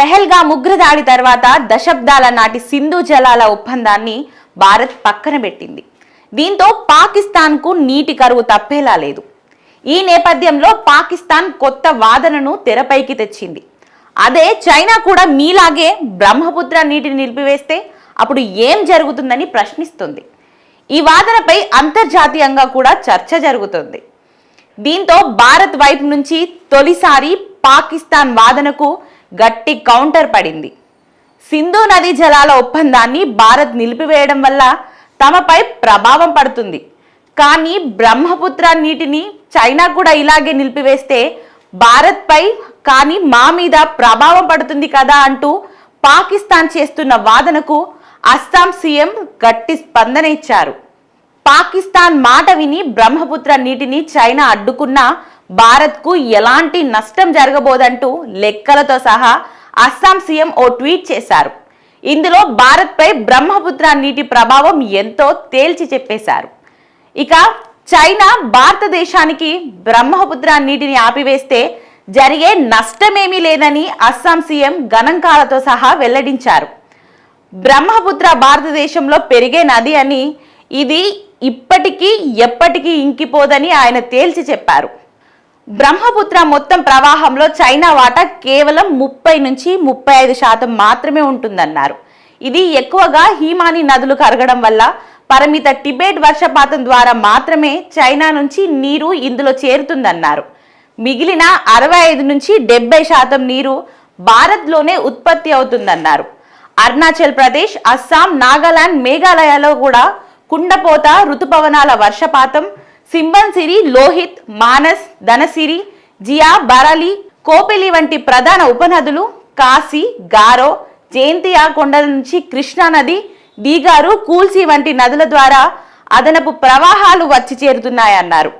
పెహల్గా ముగ్గురదాడి తర్వాత దశాబ్దాల నాటి సింధు జలాల ఒప్పందాన్ని భారత్ పక్కన పెట్టింది. దీంతో పాకిస్తాన్కు నీటి కరువు తప్పేలా లేదు. ఈ నేపథ్యంలో పాకిస్తాన్ కొత్త వాదనను తెరపైకి తెచ్చింది. అదే చైనా కూడా మీలాగే బ్రహ్మపుత్ర నీటిని నిలిపివేస్తే అప్పుడు ఏం జరుగుతుందని ప్రశ్నిస్తుంది. ఈ వాదనపై అంతర్జాతీయంగా కూడా చర్చ జరుగుతుంది. దీంతో భారత్ వైపు నుంచి తొలిసారి పాకిస్తాన్ వాదనకు గట్టి కౌంటర్ పడింది. సింధు నదీ జలాల ఒప్పందాన్ని భారత్ నిలిపివేయడం వల్ల తమపై ప్రభావం పడుతుంది. కానీ బ్రహ్మపుత్ర నీటిని చైనా కూడా ఇలాగే నిలిపివేస్తే భారత్పై కానీ మా మీద ప్రభావం పడుతుంది కదా అంటూ పాకిస్తాన్ చేస్తున్న వాదనకు అస్సాం సీఎం గట్టి స్పందన ఇచ్చారు. పాకిస్తాన్ మాట విని బ్రహ్మపుత్ర నీటిని చైనా అడ్డుకున్నా భారత్కు ఎలాంటి నష్టం జరగబోదంటూ లెక్కలతో సహా అస్సాం సీఎం ఓ ట్వీట్ చేశారు. ఇందులో భారత్పై బ్రహ్మపుత్ర నీటి ప్రభావం ఎంతో తేల్చి చెప్పేశారు. ఇక చైనా భారతదేశానికి బ్రహ్మపుత్ర నీటిని ఆపివేస్తే జరిగే నష్టమేమీ లేదని అస్సాం సీఎం గణాంకాలతో సహా వెల్లడించారు. బ్రహ్మపుత్ర భారతదేశంలో పెరిగే నది అని ఇది ఇప్పటికీ ఎప్పటికీ ఇంకిపోదని ఆయన తేల్చి చెప్పారు. బ్రహ్మపుత్ర మొత్తం ప్రవాహంలో చైనా వాటా కేవలం ముప్పై నుంచి ముప్పై ఐదు శాతం మాత్రమే ఉంటుందన్నారు. ఇది ఎక్కువగా హీమాని నదులు కరగడం వల్ల పరిమిత టిబెట్ వర్షపాతం ద్వారా మాత్రమే చైనా నుంచి నీరు ఇందులో చేరుతుందన్నారు. మిగిలిన అరవై ఐదు నుంచి డెబ్బై శాతం నీరు భారత్లోనే ఉత్పత్తి అవుతుందన్నారు. అరుణాచల్ ప్రదేశ్ అస్సాం నాగాలాండ్ మేఘాలయలో కూడా కుండపోత రుతుపవనాల వర్షపాతం సింబన్సిరి లోహిత్ మానస్ ధనసిరి జియా బరాలి కోపెలి వంటి ప్రధాన ఉపనదులు కాశీ గారో జయంతియా కొండల నుంచి కృష్ణా నది డీగారు కూల్సి వంటి నదుల ద్వారా అదనపు ప్రవాహాలు వచ్చి చేరుతున్నాయన్నారు.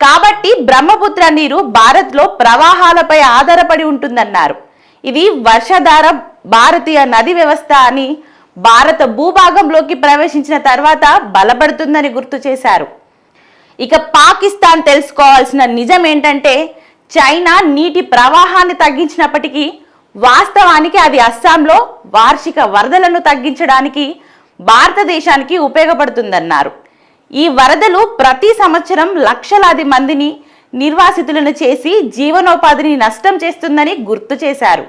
కాబట్టి బ్రహ్మపుత్ర నీరు భారత్లో ప్రవాహాలపై ఆధారపడి ఉంటుందన్నారు. ఇది వర్షధార భారతీయ నది వ్యవస్థ అని భారత భూభాగంలోకి ప్రవేశించిన తర్వాత బలపడుతుందని గుర్తు చేశారు. ఇక పాకిస్తాన్ తెలుసుకోవాల్సిన నిజం ఏంటంటే చైనా నీటి ప్రవాహాన్ని తగ్గించినప్పటికీ వాస్తవానికి అది అస్సాంలో వార్షిక వరదలను తగ్గించడానికి భారతదేశానికి ఉపయోగపడుతుందన్నారు. ఈ వరదలు ప్రతి సంవత్సరం లక్షలాది మందిని నిర్వాసితులను చేసి జీవనోపాధిని నష్టం చేస్తుందని గుర్తు చేశారు.